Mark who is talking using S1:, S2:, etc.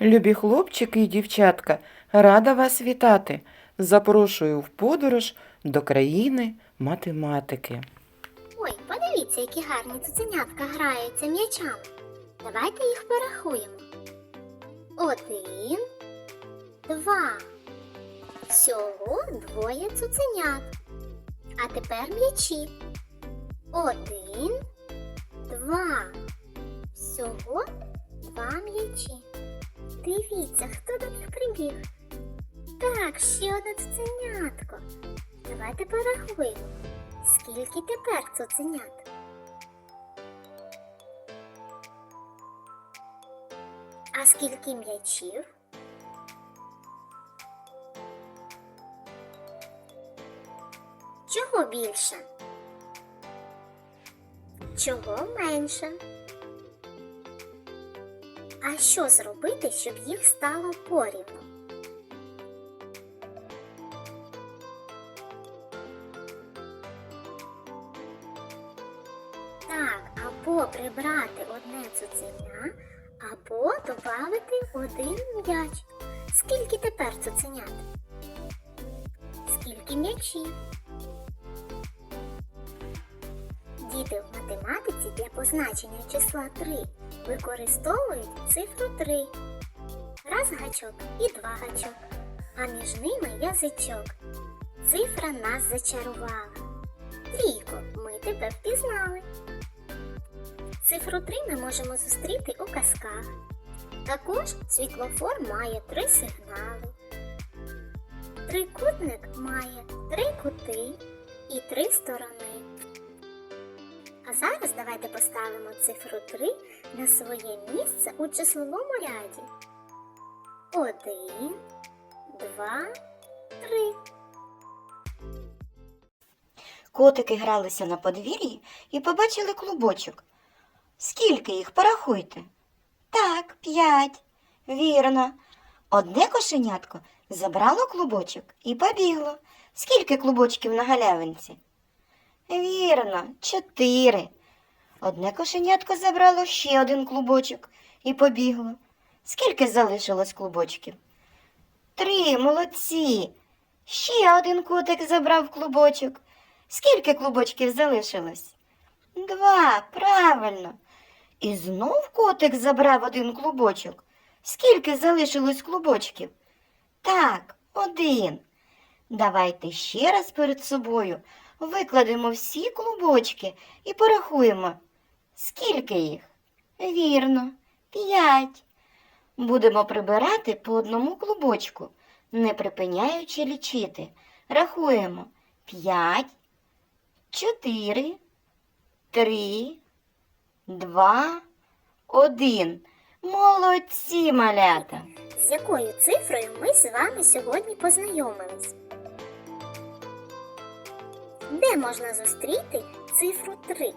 S1: Любі хлопчики і дівчатка, рада вас вітати. Запрошую в подорож до країни математики.
S2: Ой, подивіться, які гарні цуценятка граються м'ячами. Давайте їх порахуємо. Один, два. Всього двоє цуценят. А тепер м'ячі. Один, Дивіться, хто до них прибіг. Так, ще одне цуценятко. Давайте порахуємо. Скільки тепер цуценят? А скільки м'ячів? Чого більше? Чого менше? А що зробити, щоб їх стало порівну? Так, або прибрати одне цуценя, або додати один м'яч. Скільки тепер цуценят? Скільки м'ячів? Діти в математиці для позначення числа 3 використовують цифру 3. Раз гачок і два гачок, а між ними язичок. Цифра нас зачарувала. Трійко, ми тебе впізнали. Цифру 3 ми можемо зустріти у казках. Також світлофор має три сигнали. Трикутник має три кути і три сторони. А зараз давайте поставимо цифру 3 на своє місце у числовому ряді. Один, два, три.
S3: Котики гралися на подвір'ї і побачили клубочок. Скільки їх порахуйте? Так, п'ять. Вірно. Одне кошенятко забрало клубочок і побігло. Скільки клубочків на галявинці? Вірно, чотири. Одне кошенятко забрало ще один клубочок і побігло. Скільки залишилось клубочків? Три, молодці. Ще один котик забрав клубочок. Скільки клубочків залишилось? Два, правильно. І знов котик забрав один клубочок. Скільки залишилось клубочків? Так, один. Давайте ще раз перед собою викладемо всі клубочки і порахуємо. Скільки їх? Вірно, п'ять. Будемо прибирати по одному клубочку, не припиняючи лічити. Рахуємо п'ять, чотири, три, два, один. Молодці, малята!
S2: З якою цифрою ми з вами сьогодні познайомились? Де можна зустріти цифру 3?